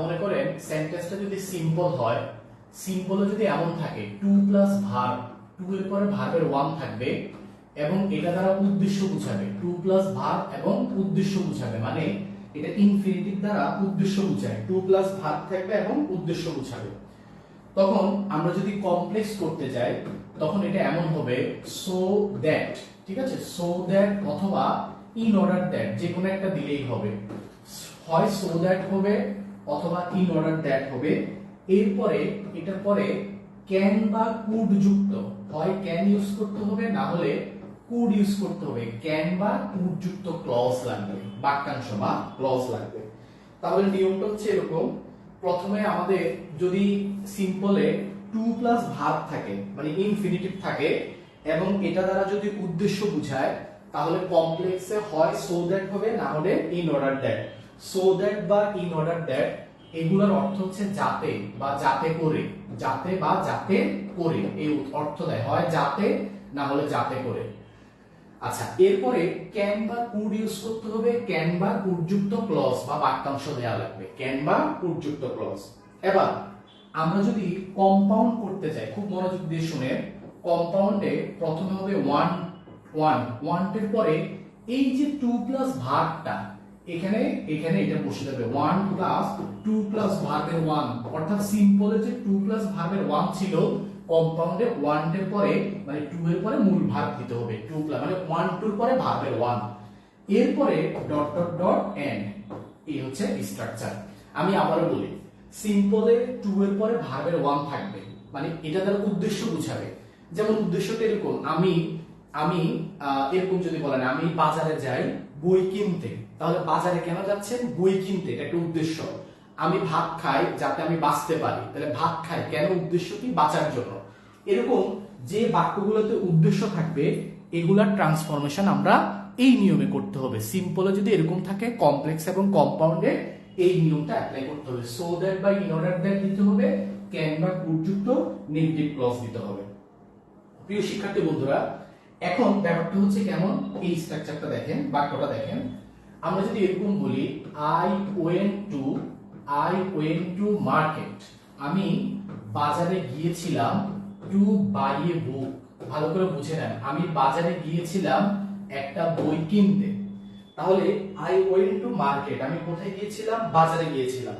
মনে করেন সেন্টেন্সটা যদি সিম্পল হয় সিম্পলও যদি এমন থাকে টু প্লাস ভার্ব টু এর পরে ভার্বের ওয়ান থাকবে, এবং এটা দ্বারা উদ্দেশ্য বুঝাবে টু প্লাস ভার্ব এবং উদ্দেশ্য বুঝাবে মানে এটা ইনফিনিটিভ দ্বারা উদ্দেশ্য বুঝায় টু প্লাস ভার্ব থাকবে এবং উদ্দেশ্য বুঝাবে। তখন আমরা যদি কমপ্লেক্স করতে যাই, তখন এটা এমন হবে সো দ্যাট ঠিক আছে? সো দ্যাট অথবা ইন অর্ডার দ্যাট যে কোনো একটা দিলেই হবে। হয় সো দ্যাট হবে অথবা ইন অর্ডার দ্যাট হবে। এরপরে এটার পরে ক্যান বা কুড যুক্ত। হয় ক্যান ইউজ করতে হবে, না হলে কুড ইউজ করতে হবে। ক্যান বা কুড যুক্ত ক্লজ লাগবে, বাক্যাংশ বা ক্লজ লাগবে। তাহলে নিয়মটা হচ্ছে এরকম। প্রথমে আমাদের যদি সিম্পলে টু প্লাস ভার্ব থাকে মানে ইনফিনিটিভ থাকে, এবং এটা দ্বারা যদি উদ্দেশ্য বুঝায়, তাহলে কমপ্লেক্সে হয় সো দ্যাট হবে, না হলে in order that so that বা ইন অর্ডার দ্যাট এগুলোর অর্থ হচ্ছে যাতে বা যাতে করে, যাতে বা যাতে করে। এই অর্থ দেয়, হয় যাতে, না হলে যাতে করে। আচ্ছা এরপরে ক্যান বা কুড ইউজ করতে হবে ক্যান বা কুডযুক্ত ক্লজ বা বাক্যাংশ দেওয়া লাগবে। ক্যান বা কুডযুক্ত ক্লজ। এবার, আমরা যদি কম্পাউন্ড করতে চাই, খুব মনোযোগ দিয়ে শুনে কম্পাউন্ডে প্রথমে হবে ওয়ান ওয়ান ওয়ানটের পরে এই যে টু প্লাস ভার্বটা এখানে এখানে এটা বসে যাবে ওয়ান প্লাস টু প্লাস ভার্বের ওয়ান অর্থাৎ সিম্পলে যে টু প্লাস ভার্বের ওয়ান ছিল কম্পাউন্ডে ওয়ানের পরে মানে টু এর পরে মূল ভার্ব দিতে হবে। টু প্লাস মানে ওয়ান টুর পরে ভার্বের ওয়ান এরপরে ডট ডট ডট এন্ড এই হচ্ছে স্ট্রাকচার আমি আবারও বলি সিম্পলে টু এর পরে ভার্বের ওয়ান থাকবে। মানে এটা তার উদ্দেশ্য বুঝাবে। যেমন উদ্দেশ্যটা এরকম, আমি আমি এরকম যদি বলেন, আমি বাজারে যাই, বই কিনতে তাহলে বাজারে কেন যাচ্ছেন? বই কিনতে এটা একটা উদ্দেশ্য। আমি ভাত খাই যাতে আমি বাঁচতে পারি। তাহলে ভাত খাই, কেন উদ্দেশ্য কি বাঁচার জন্য। এরকম যে বাক্যগুলোতে উদ্দেশ্য থাকবে, এগুলার ট্রান্সফরমেশন আমরা এই নিয়মে করতে হবে। সিম্পলে যদি এরকম থাকে কমপ্লেক্স এবং কম্পাউন্ডে এই নিয়মটা অ্যাপ্লাই করতে হবে। সো দ্যাট বা ইন অর্ডার দ্যাট দিতে হবে ক্যান বা কুডযুক্ত নেগেটিভ ক্লজ দিতে হবে। প্রিয় শিক্ষার্থী বন্ধুরা, এখন ব্যাপারটা হচ্ছে কেমন? এই স্ট্রাকচারটা দেখেন, বাক্যটা দেখেন। আমরা যদি এরকম বলি I went to I went to market আমি বাজারে গিয়েছিলাম টু বাই এ বুক ভালো করে বুঝে নেন। আমি বাজারে গিয়েছিলাম একটা বই কিনতে। তাহলে আই ওয়েন টু মার্কেট আমি কোথায় গিয়েছিলাম? বাজারে গিয়েছিলাম।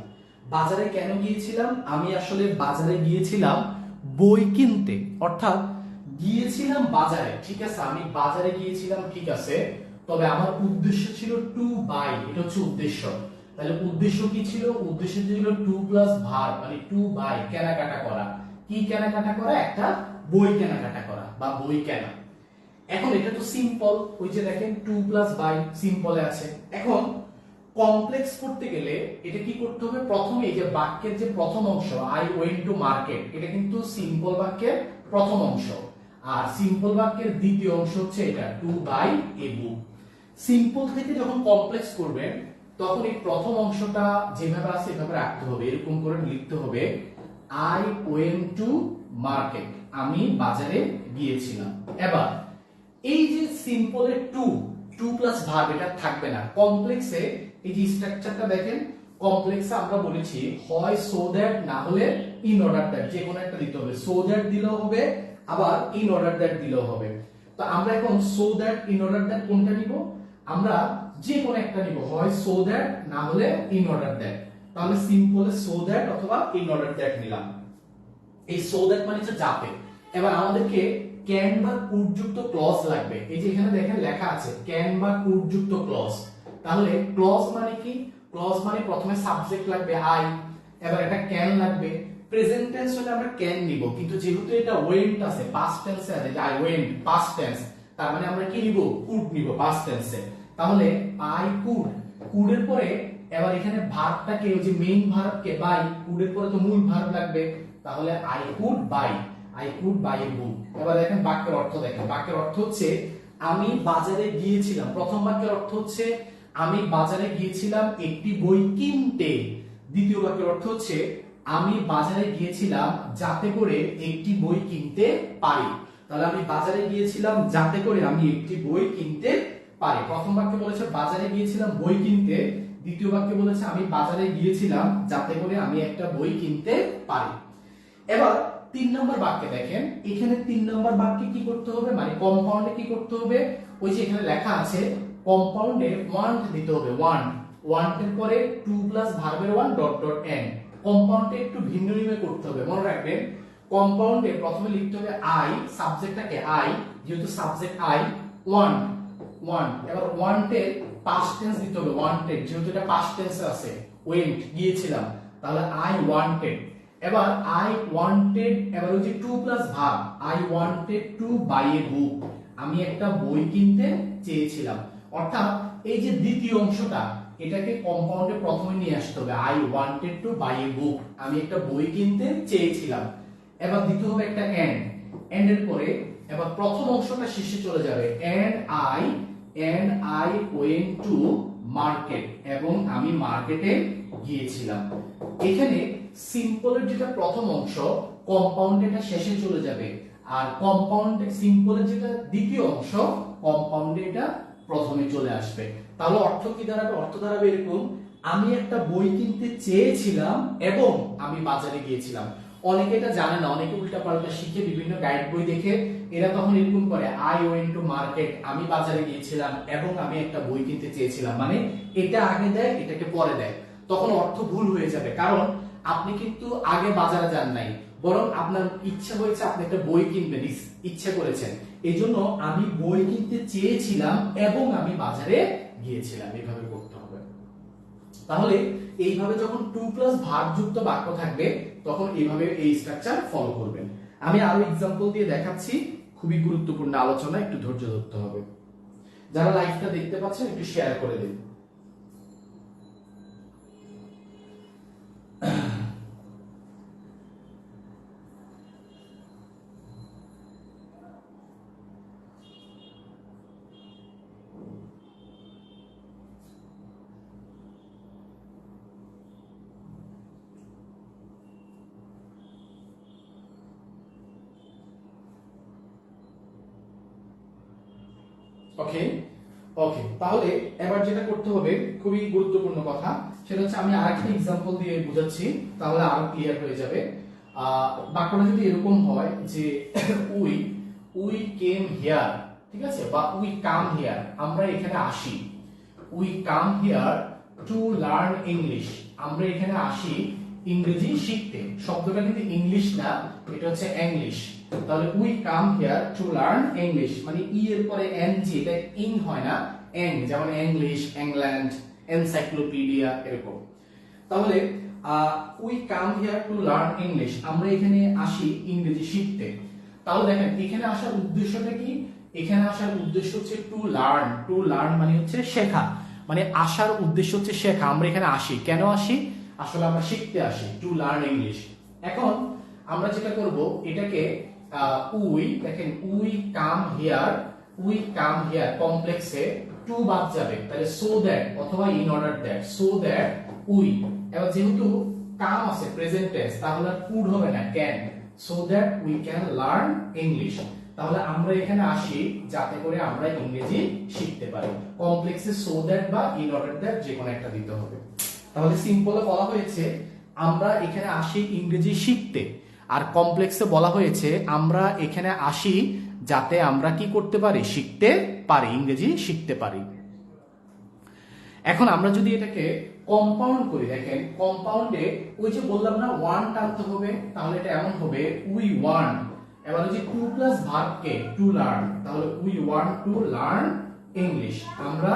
বাজারে কেন গিয়েছিলাম? আমি আসলে বাজারে গিয়েছিলাম বই কিনতে। অর্থাৎ, গিয়েছিলাম বাজারে। ঠিক আছে, আমি বাজারে গিয়েছিলাম, ঠিক আছে। তবে আমার উদ্দেশ্য ছিল টু বাই এটা হচ্ছে উদ্দেশ্য। তাহলে উদ্দেশ্য কি ছিল? উদ্দেশ্য ছিল টু প্লাস ভার মানে টু বাই কেনাকাটা করা। কি কেনাকাটা করা? একটা বই কেনাকাটা করা, বা বই কেনা। এখন এটা তো সিম্পল ওই যে দেখেন টু প্লাস বাই সিম্পলে আছে। এখন কমপ্লেক্স করতে গেলে এটা কি করতে হবে? প্রথমে এই যে বাক্যের যে প্রথম অংশ আই ওয়েন্ট টু মার্কেট এটা কিন্তু সিম্পল বাক্যের প্রথম অংশ। আর সিম্পল বাক্যের দ্বিতীয় অংশ হচ্ছে এটা to buy a book simple থেকে যখন কমপ্লেক্স করবেন, তখন এই প্রথম অংশটা যেভাবে আছে এভাবে রাখতে হবে, এরকম করে লিখতে হবে আই ওয়েন টু মার্কেট আমি বাজারে গিয়েছিলাম। এবার, এই যে সিম্পলে টু টু প্লাস ভার্ব এটা থাকবে না। কমপ্লেক্সে এই যে স্ট্রাকচারটা দেখেন কমপ্লেক্সে আমরা বলেছি, হয় সো দ্যাট না হলে ইন অর্ডার দ্যাট যে কোনো একটা দিতে হবে। সো দ্যাট দিলেও হবে, আবার ইন অর্ডার দ্যাট দিলেও হবে। তো আমরা এখন so that in order that কোনটা নিব? আমরা যে কোনো একটা নিব। হয় সো দ্যাট না হলে ইন অর্ডার দ্যাট তাহলে সিম্পলে সো দ্যাট অথবা ইন অর্ডার দ্যাট নিলাম। এই সো দ্যাট মানে হচ্ছে যাতে এবার আমাদেরকে ক্যান বা কুডযুক্ত ক্লজ লাগবে। এই যে এখানে দেখেন লেখা আছে ক্যান বা কুডযুক্ত ক্লজ তাহলে ক্লজ মানে কি? ক্লজ মানে প্রথমে সাবজেক্ট লাগবে আই এবার এটা ক্যান লাগবে। প্রেজেন্ট টেন্স হলে আমরা ক্যান নিব। কিন্তু যেহেতু এটা ওয়েন্ট আছে পাস্ট টেন্সে আছে আই ওয়েন্ট পাস্ট টেন্স তার মানে আমরা কি নিব? কুড নিব পাস্ট টেন্সে তাহলে আই কুড কুডের পরে এবার এখানে ভার্বটাকে ওই যে মেইন ভার্বকে বাই কুডের পরে তো মূল ভার্ব লাগবে। তাহলে I could buy I could buy a book এবার দেখেন বাক্যের অর্থ দেখেন। বাক্যের অর্থ হচ্ছে, আমি বাজারে গিয়েছিলাম। প্রথম বাক্যের অর্থ হচ্ছে, আমি বাজারে গিয়েছিলাম একটি বই কিনতে। দ্বিতীয় বাক্যের অর্থ হচ্ছে, আমি বাজারে গিয়েছিলাম যাতে করে একটি বই কিনতে পারি। তাহলে আমি বাজারে গিয়েছিলাম যাতে করে আমি একটি বই কিনতে পারি। প্রথম বাক্যে বলেছে, বাজারে গিয়েছিলাম বই কিনতে। দ্বিতীয় বাক্যে বলেছে, আমি বাজারে গিয়েছিলাম যাতে করে আমি একটা বই কিনতে পারি। এবার তিন নম্বর বাক্যে দেখেন, এখানে তিন নম্বর বাক্যে কি করতে হবে? মানে কম্পাউন্ডে কি করতে হবে? ওই যে এখানে লেখা আছে কম্পাউন্ডে ওয়ান দিতে হবে ওয়ান ওয়ানের পরে টু প্লাস ভার্বের ওয়ান ডট ডট এন কম্পাউন্ডে একটু ভিন্ন নিয়মে করতে হবে। মনে রাখবেন কম্পাউন্ডে প্রথমে লিখতে হবে আই সাবজেক্টটাকে আই যেহেতু সাবজেক্ট আই ওয়ান ওয়ান এবার ওয়ান্টেড পাস্ট টেন্স দিতে হবে ওয়ান্টেড যেহেতু এটা পাস্ট টেন্সে আছে ওয়েন্ট গিয়েছিলাম, তাহলে আই ওয়ান্টেড এবার আই ওয়ান্টেড এবার ওই যে to plus verb I wanted to buy a book আমি একটা বই কিনতে চেয়েছিলাম। অর্থাৎ এই যে দ্বিতীয় অংশটা, এটাকে কম্পাউন্ডে প্রথমে নিয়ে আসতে হবে I wanted to buy a book আমি একটা বই কিনতে চেয়েছিলাম। এবার দিতে হবে একটা এন্ড এন্ড এর পরে এবার প্রথম অংশটা শেষে চলে যাবে। And I and I went to market এবং আমি মার্কেটে গিয়েছিলাম। এখানে সিম্পলের যেটা প্রথম অংশ কম্পাউন্ড এটা শেষে চলে যাবে। আর কম্পাউন্ড সিম্পলের যেটা দ্বিতীয় অংশ কম্পাউন্ডে এটা প্রথমে চলে আসবে। তাহলে অর্থ কি দাঁড়াবে? অর্থ দাঁড়াবে এরকম, আমি একটা বই কিনতে চেয়েছিলাম এবং আমি বাজারে গিয়েছিলাম। অনেকে এটা জানে না, অনেকে উল্টা পাল্টা শিখে বিভিন্ন গাইড বই দেখে, এরা তখন এরকম করে আই ওয়েন্ট টু মার্কেট আমি বাজারে গিয়েছিলাম এবং আমি একটা বই কিনতে চেয়েছিলাম। মানে এটা আগে দেয়, এটাকে পরে দেয়। তখন অর্থ ভুল হয়ে যাবে। কারণ আপনি কিন্তু আগে বাজারে যান নাই। বরং আপনার ইচ্ছা হয়েছে আপনি একটা বই কিনবেন ইচ্ছে করেছেন। এই জন্য আমি বই কিনতে চেয়েছিলাম এবং আমি বাজারে গিয়েছিলাম। এইভাবে করতে হবে। তাহলে এইভাবে যখন টু প্লাস ভার্ব বাক্য থাকবে তখন এইভাবে এই স্ট্রাকচার ফলো করবেন। আমি আরও এক্সাম্পল দিয়ে দেখাচ্ছি। খুবই গুরুত্বপূর্ণ আলোচনা, একটু ধৈর্য ধরতে হবে। যারা লাইভটা দেখতে পাচ্ছেন, একটু শেয়ার করে দিন। ওকে ওকে তাহলে এবার যেটা করতে হবে, খুবই গুরুত্বপূর্ণ কথা, সেটা হচ্ছে আমি আরেকটা এক্সাম্পল দিয়ে বুঝাচ্ছি, তাহলে আরও ক্লিয়ার হয়ে যাবে। বাক্যটা যদি এরকম হয় যে উই উই কেম হিয়ার ঠিক আছে? বা উই কাম হিয়ার আমরা এখানে আসি। We come here to learn English আমরা এখানে আসি ইংরেজি শিখতে। শব্দটা কিন্তু ইংলিশ না এটা হচ্ছে ইংলিশ তাহলে we come here to learn English মানে ই এর পরে এন জি এটা ইং হয় না। এং যেমন ইংলিশ ইংল্যান্ড এনসাইক্লোপিডিয়া এরকম। তাহলে we come here to learn English আমরা এখানে আসি ইংরেজি শিখতে। তাহলে দেখেন, এখানে আসার উদ্দেশ্যটা কি? এখানে আসার উদ্দেশ্য হচ্ছে টু লার্ন টু লার্ন মানে হচ্ছে শেখা। মানে আসার উদ্দেশ্য হচ্ছে শেখা। আমরা এখানে আসি। কেন আসি? আসলে আমরা শিখতে আসি। টু লার্ন ইংলিশ এখন আমরা যেটা করব, এটাকে উই, দেখেন, we come here, we come here কমপ্লেক্সে টু বাদ যাবে। তাহলে সো দ্যাট অথবা in order that so that we. এবার যেহেতু কাম আছে প্রেজেন্ট টেন্স তাহলে কুড হবে না can so that we can learn English তাহলে আমরা এখানে আসি, যাতে করে আমরা ইংরেজি শিখতে পারি। কমপ্লেক্সে সো দ্যাট বা ইন অর্ডার দ্যাট যে কোনো একটা দিতে হবে। তাহলে সিম্পলে বলা হয়েছে, আমরা এখানে আসি ইংরেজি শিখতে। আর কমপ্লেক্সে বলা হয়েছে, আমরা এখানে আসি যাতে আমরা কি করতে পারি? শিখতে পারি, ইংরেজি শিখতে পারি। এখন আমরা যদি এটাকে কম্পাউন্ড করি, দেখেন কম্পাউন্ডে ওই যে বললাম না ওয়ান টানতে হবে, তাহলে এটা এমন হবে উই ওয়ান এবার যে টু প্লাস ভার্বকে টু লার্ন তাহলে we want to learn English আমরা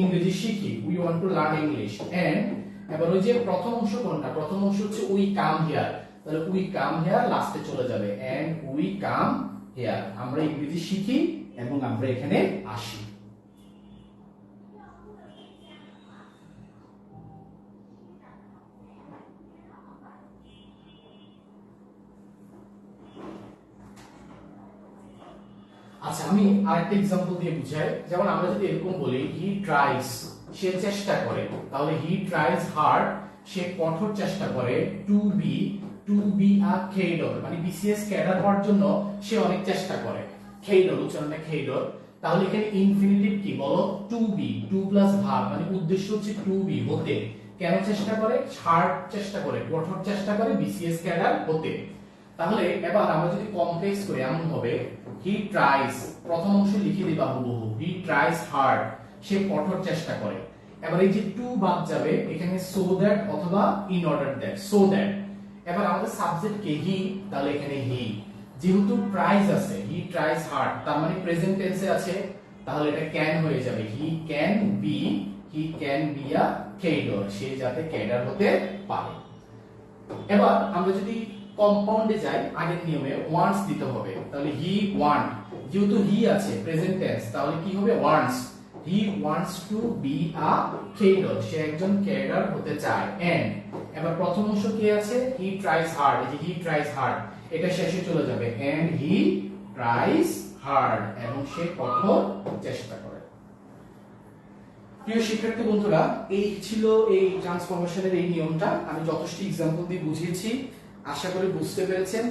ইংরেজি শিখি we want to learn English and এবার ওই যে প্রথম অংশ কোনটা? প্রথম অংশ হচ্ছে উই কাম হিয়ার তাহলে উই কাম হিয়ার লাস্টে চলে যাবে। এন্ড উই কাম হিয়ার আমরা ইংরেজি শিখি এবং আমরা এখানে আসি। আচ্ছা আমি আরেকটা এক্সাম্পল দিয়ে বুঝাই। যেমন আমরা যদি এরকম বলি হি ট্রাইস সে চেষ্টা করে। তাহলে হি ট্রাইস হার্ড সে কঠোর চেষ্টা করে to be to be a cadre মানে বিসিএস ক্যাডার হওয়ার জন্য সে অনেক চেষ্টা করে। খেইডর উচ্চারণটা খেইডর তাহলে এখানে ইনফিনিটিভ কি বলো? Two be two plus verb মানে উদ্দেশ্য হচ্ছে টু বি হতে। কেন চেষ্টা করে? হার্ড চেষ্টা করে, কঠোর চেষ্টা করে বিসিএস ক্যাডার হতে। তাহলে এবার আমরা যদি কমপ্লেক্স করি, এমন হবে হি ট্রাইস প্রথম অংশ লিখে দিবা হুবহু হি ট্রাইস হার্ড সে কঠোর চেষ্টা করে। এবার এই যে টু বাদ যাবে, এখানে সো দ্যাট অথবা in order that so that এবার আমাদের সাবজেক্ট কে হি তাহলে এখানে হি যেহেতু ট্রাইস আছে হি ট্রাইস হার্ড তার মানে প্রেজেন্ট টেন্সে আছে, তাহলে এটা ক্যান হয়ে যাবে. He can be he can be a cadre সে যাতে কেডার হতে পারে। এবার আমরা যদি কম্পাউন্ডে যাই, আগের নিয়মে ওয়ান্টস দিতে হবে, তাহলে হি ওয়ান্ট যেহেতু হি আছে প্রেজেন্ট টেন্স তাহলে কি হবে? Wants he wants to be a cadre সে একজন কেডার হতে চায়। এন্ড এবার প্রথম অংশ কি আছে? হি ট্রাইস হার্ড এই যে হি ট্রাইস হার্ড এটা শেষে চলে যাবে। এন্ড হি ট্রাইস হার্ড এবং সে কঠোর চেষ্টা করে। প্রিয় শিক্ষার্থী বন্ধুরা, এই ছিল এই ট্রান্সফরমেশনের এই নিয়মটা। আমি যথেষ্ট এক্সাম্পল দিয়ে বুঝিয়েছি। আশা করি বুঝতে পেরেছেন।